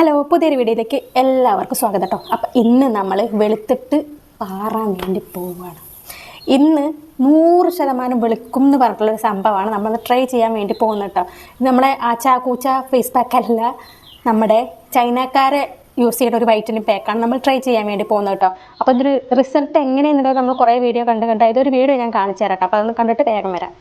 Hello പുതിയൊരു വീഡിയോയിലേക്ക് എല്ലാവർക്കും സ്വാഗതം കേട്ടോ. അപ്പം ഇന്ന് നമ്മൾ വെളുത്തിട്ട് പാറാൻ വേണ്ടി പോവുകയാണ് ഇന്ന് നൂറ് ശതമാനം വെളുക്കും എന്ന് പറഞ്ഞിട്ടുള്ളൊരു സംഭവമാണ് നമ്മൾ ട്രൈ ചെയ്യാൻ വേണ്ടി പോകുന്നത് കേട്ടോ. ഇത് നമ്മളെ ചാ കൂച്ച ഫേസ് പാക്കല്ല നമ്മുടെ ചൈനക്കാരെ യൂസ് ചെയ്യുന്ന ഒരു വൈറ്റനിങ് പാക്കാണ് നമ്മൾ ട്രൈ ചെയ്യാൻ വേണ്ടി പോകുന്നത് കേട്ടോ. അപ്പോൾ ഇതൊരു റിസൾട്ട് എങ്ങനെയെന്നുള്ളത് നമ്മൾ കുറേ വീഡിയോ കണ്ട് കണ്ട് ഇതൊരു വീഡിയോ ഞാൻ കാണിച്ചു തരാം കേട്ടോ. അപ്പോൾ അതൊന്ന് കണ്ടിട്ട് വേഗം വരാം.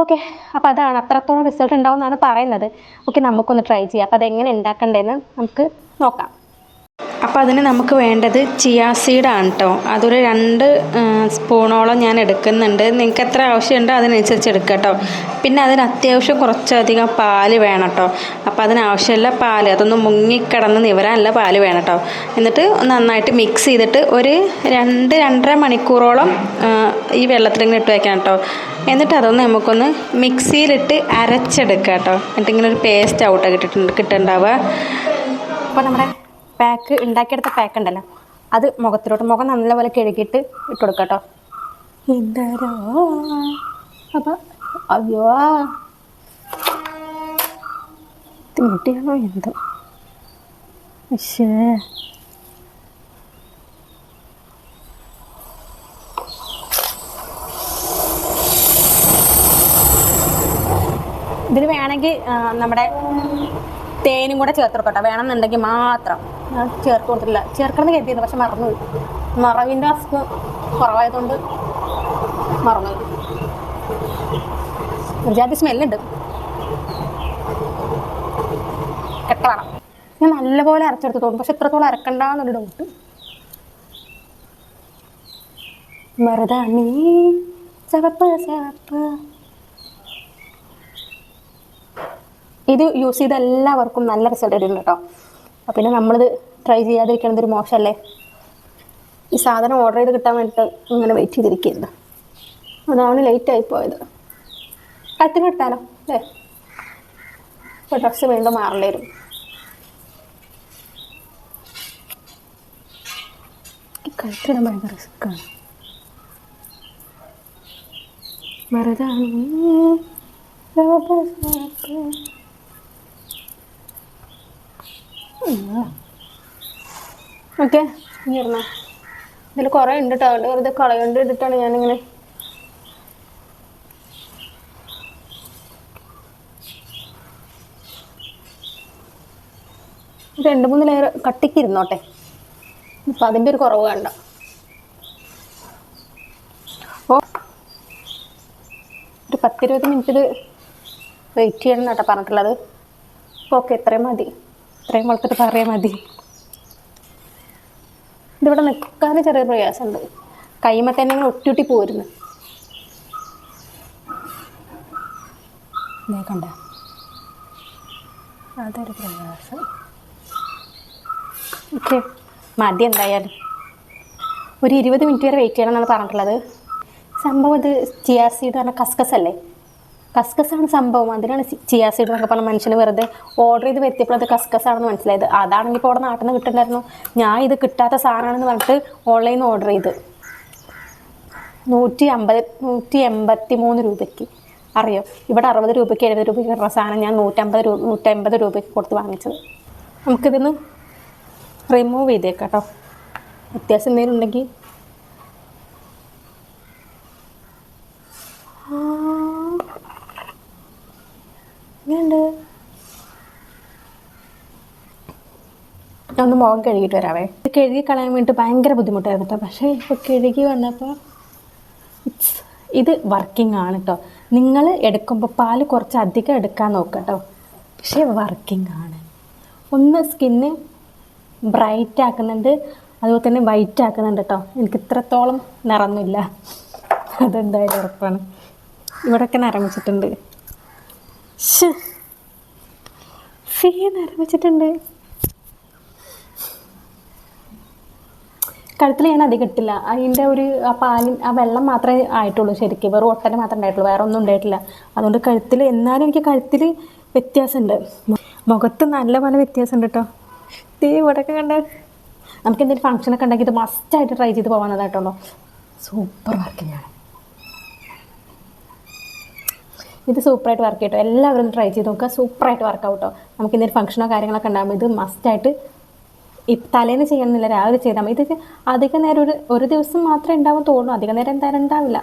അപ്പോൾ ഓക്കെ അപ്പോൾ അതാണ്. അത്രത്തോളം റിസൾട്ട് ഉണ്ടാവും എന്നാണ് പറയുന്നത്. ഓക്കെ നമുക്കൊന്ന് ട്രൈ ചെയ്യാം. അപ്പോൾ അതെങ്ങനെ ഉണ്ടാക്കണ്ടേന്ന് നമുക്ക് നോക്കാം. അപ്പോൾ അതിന് നമുക്ക് വേണ്ടത് ചിയാ സീഡാണ് കേട്ടോ അതൊരു രണ്ട് സ്പൂണോളം ഞാൻ എടുക്കുന്നുണ്ട്. നിങ്ങൾക്ക് എത്ര ആവശ്യമുണ്ടോ അതിനനുസരിച്ച് എടുക്കുക കേട്ടോ പിന്നെ അതിന് അത്യാവശ്യം കുറച്ചധികം പാൽ വേണം കേട്ടോ അപ്പോൾ അതിനാവശ്യമുള്ള പാൽ അതൊന്ന് മുങ്ങിക്കിടന്ന് നിവരാനുള്ള പാൽ വേണം കേട്ടോ എന്നിട്ട് നന്നായിട്ട് മിക്സ് ചെയ്തിട്ട് ഒരു രണ്ട് രണ്ടര മണിക്കൂറോളം ഈ വെള്ളത്തിലിങ്ങനെ ഇട്ട് വയ്ക്കണം കേട്ടോ എന്നിട്ട് അതൊന്ന് നമുക്കൊന്ന് മിക്സിയിലിട്ട് അരച്ചെടുക്കാം കേട്ടോ എന്നിട്ട് ഇങ്ങനെ ഒരു പേസ്റ്റ് ഔട്ട് കിട്ടിയിട്ടുണ്ട് കിട്ടുന്നുണ്ടാവുക അപ്പോൾ നമ്മുടെ പാക്ക് ഉണ്ടാക്കിയെടുത്ത പാക്ക് ഉണ്ടല്ലോ. അത് മുഖത്തിലോട്ട് മുഖം നല്ലപോലെ കഴുകിയിട്ട് ഇട്ട് കൊടുക്കാം കേട്ടോ എന്താ അപ്പോൾ അയ്യോ. മുട്ടിയാണോ എന്തോ? പക്ഷേ ഇതിൽ വേണമെങ്കിൽ നമ്മുടെ തേനും കൂടെ ചേർത്തെടുക്കട്ടെ. വേണം വേണമെന്നുണ്ടെങ്കിൽ മാത്രം. ഞാൻ ചേർത്ത് കൊടുത്തില്ല ചേർക്കണമെന്ന് കരുതിയിരുന്നു പക്ഷെ മറന്നുപോയി. മറവിന്റെ അസുഖം കുറവായതുകൊണ്ട് മറന്നുപോയി. ഒരു ജാതി സ്മെല്ലുണ്ട്. കെട്ടണം ഞാൻ നല്ലപോലെ അരച്ചെടുത്ത് തോന്നും പക്ഷെ ഇത്രത്തോളം അരക്കണ്ടെന്നൊരു ഡൗട്ട് ഇത് യൂസ് ചെയ്ത എല്ലാവർക്കും നല്ല റിസൾട്ട് ഇടുന്നുണ്ട് കേട്ടോ അപ്പം പിന്നെ നമ്മളിത് ട്രൈ ചെയ്യാതിരിക്കണത് ഒരു മോശമല്ലേ? ഈ സാധനം ഓർഡർ ചെയ്ത് കിട്ടാൻ വേണ്ടിയിട്ട് ഇങ്ങനെ വെയിറ്റ് ചെയ്തിരിക്കുന്നത് അതാണ് ലേറ്റ് ആയി പോയത്. കത്തിന് കിട്ടാലോ അല്ലേ ഇപ്പോൾ ഡ്രസ്സ് വീണ്ടും മാറേണ്ടി വരും. കഴുത്തിടാൻ ഭയങ്കര റിസ്ക്കാണ് മറുതാണ് ഓക്കെ ഇതിൽ കുറേ ഉണ്ട് കേട്ടോ അതുകൊണ്ട് വെറുതെ കളയുണ്ട് ഇട്ടിട്ടാണ് ഞാനിങ്ങനെ രണ്ട് മൂന്ന് ലെയർ കട്ടിക്ക് ഇരുന്നോട്ടെ അപ്പം അതിന്റെ ഒരു കുറവ് വേണ്ട ഓ ഒരു പത്തിരുപത് മിനിറ്റ് വെയിറ്റ് ചെയ്യണം കേട്ടോ പറഞ്ഞിട്ടുള്ളത്. ഓക്കെ ഇത്രയും മതി. ഇത്രയും വളർത്തിട്ട് പറയാൻ മതി. ഇതിവിടെ നിൽക്കാൻ ചെറിയ പ്രയാസമുണ്ട് കൈമ തന്നെ ഇങ്ങനെ ഒട്ടിയൊട്ടി പോരുന്നു. കണ്ട. അതൊരു പ്രയാസം. ഓക്കെ മതി എന്തായാലും ഒരു ഇരുപത് മിനിറ്റ് വരെ വെയിറ്റ് ചെയ്യണം എന്നാണ് പറഞ്ഞിട്ടുള്ളത്. സംഭവം ഇത് ചിയാസീഡ് പറഞ്ഞ കസ്കസ് അല്ലേ? കസ്കസ് ആണ് സംഭവം. അതിനാണ് ചിയാസീഡ് എന്നൊക്കെ പറഞ്ഞ മനുഷ്യന് വെറുതെ ഓർഡർ ചെയ്ത് എത്തിയപ്പോൾ അത് കസ്കസ് ആണെന്ന് മനസ്സിലായത്. അതാണെങ്കിൽ ഇപ്പോൾ അവിടെ നാട്ടിൽ നിന്ന് കിട്ടുന്നുണ്ടായിരുന്നു. ഞാൻ ഇത് കിട്ടാത്ത സാധനമാണെന്ന് പറഞ്ഞിട്ട് ഓൺലൈനിൽ ഓർഡർ ചെയ്ത്. നൂറ്റി അമ്പത് നൂറ്റി എൺപത്തി മൂന്ന് രൂപയ്ക്ക്. അറിയോ? ഇവിടെ അറുപത് രൂപയ്ക്ക് എഴുപത് രൂപയ്ക്ക് കിട്ടുന്ന സാധനം ഞാൻ നൂറ്റമ്പത് രൂപ നൂറ്റമ്പത് രൂപയ്ക്ക് കൊടുത്ത് വാങ്ങിച്ചത്. നമുക്കിതിന്ന് റിമൂവ് ചെയ്തേക്കാം കേട്ടോ. വ്യത്യാസം എന്തെങ്കിലും ഉണ്ടെങ്കിൽ. ഇങ്ങനെയുണ്ട് ഒന്ന് മുഖം കഴുകിയിട്ട് വരാവേ. ഇത് കഴുകി കളയാൻ വേണ്ടി ഭയങ്കര ബുദ്ധിമുട്ടായിരുന്നു കേട്ടോ. പക്ഷേ ഇപ്പോൾ കഴുകി വന്നപ്പോൾ ഇറ്റ്സ് ഇത് വർക്കിംഗ് ആണ് കേട്ടോ. നിങ്ങൾ എടുക്കുമ്പോൾ പാൽ കുറച്ച് അധികം എടുക്കാൻ നോക്കുക കേട്ടോ. പക്ഷേ വർക്കിംഗ് ആണ്. ഒന്ന് സ്കിന്ന് ബ്രൈറ്റ് ആക്കുന്നുണ്ട് അതുപോലെ തന്നെ വൈറ്റ് ആക്കുന്നുണ്ട് കേട്ടോ എനിക്ക് ഇത്രത്തോളം നിറന്നില്ല അതെന്തായാലും ഉറപ്പാണ്. ഇവിടെയൊക്കെ നിറമിച്ചിട്ടുണ്ട്. ഫീ നിറമിച്ചിട്ടുണ്ട്. കഴുത്തിൽ ഞാൻ അധികം ഇട്ടില്ല. അതിന്റെ ഒരു ആ പാലിൻ ആ വെള്ളം മാത്രമേ ആയിട്ടുള്ളൂ ശരിക്കും. വെറും ഒട്ടനെ മാത്രമേ ഉണ്ടായിട്ടുള്ളൂ. വേറെ ഒന്നും ഉണ്ടായിട്ടില്ല. അതുകൊണ്ട് കഴുത്തിൽ എന്നാലും എനിക്ക് കഴുത്തിൽ വ്യത്യാസമുണ്ട്. മുഖത്ത് നല്ല പോലെ വ്യത്യാസമുണ്ട് കേട്ടോ ഇവിടെയൊക്കെ കണ്ട. നമുക്ക് എന്തെങ്കിലും ഫംഗ്ഷനൊക്കെ ഉണ്ടെങ്കിൽ ഇത് മസ്റ്റായിട്ട് ട്രൈ ചെയ്ത് പോകാവുന്നതായിട്ടുള്ളൂ സൂപ്പർ വർക്കിങ്ങാണ് ഇത് സൂപ്പറായിട്ട് വർക്ക് ചെയ്യട്ടോ. എല്ലാവരും ട്രൈ ചെയ്ത് നോക്കുക. സൂപ്പറായിട്ട് വർക്ക് ആവട്ടോ നമുക്ക് എന്തെങ്കിലും ഫംഗ്ഷനോ കാര്യങ്ങളൊക്കെ ഉണ്ടാകുമ്പോൾ ഇത് മസ്റ്റായിട്ട് ഈ തലേന്ന് ചെയ്യണമെന്നില്ല രാവിലെ ചെയ്താൽ മതി. ഇത് അധിക നേരം ഒരു ഒരു ദിവസം മാത്രമേ ഉണ്ടാവും തോന്നുന്നു. അധിക നേരം എന്തായാലും ഉണ്ടാവില്ല.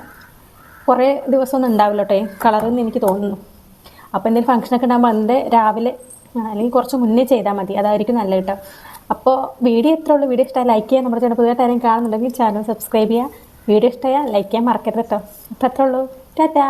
കുറേ ദിവസമൊന്നും ഉണ്ടാവില്ല കേട്ടോ. കളറെന്ന് എനിക്ക് തോന്നുന്നു. അപ്പോൾ എന്തെങ്കിലും ഫംഗ്ഷനൊക്കെ ഉണ്ടാകുമ്പോൾ അതിന്റെ രാവിലെ അല്ലെങ്കിൽ കുറച്ച് മുന്നേ ചെയ്താൽ മതി. അതായിരിക്കും നല്ല കേട്ടോ അപ്പോൾ വീഡിയോ എത്ര ഉള്ളൂ. വീഡിയോ ഇഷ്ടമായി ലൈക്ക് ചെയ്യുക നമ്മുടെ ചാനൽ പുതിയതായിട്ട് ആരെങ്കിലും കാണുന്നുണ്ടെങ്കിൽ ചാനൽ സബ്സ്ക്രൈബ് ചെയ്യുക വീഡിയോ ഇഷ്ടമായാൽ ലൈക്ക് ചെയ്യാൻ മറക്കരുത് കേട്ടോ അപ്പോൾ എത്ര ഉള്ളൂ. ടാറ്റാ.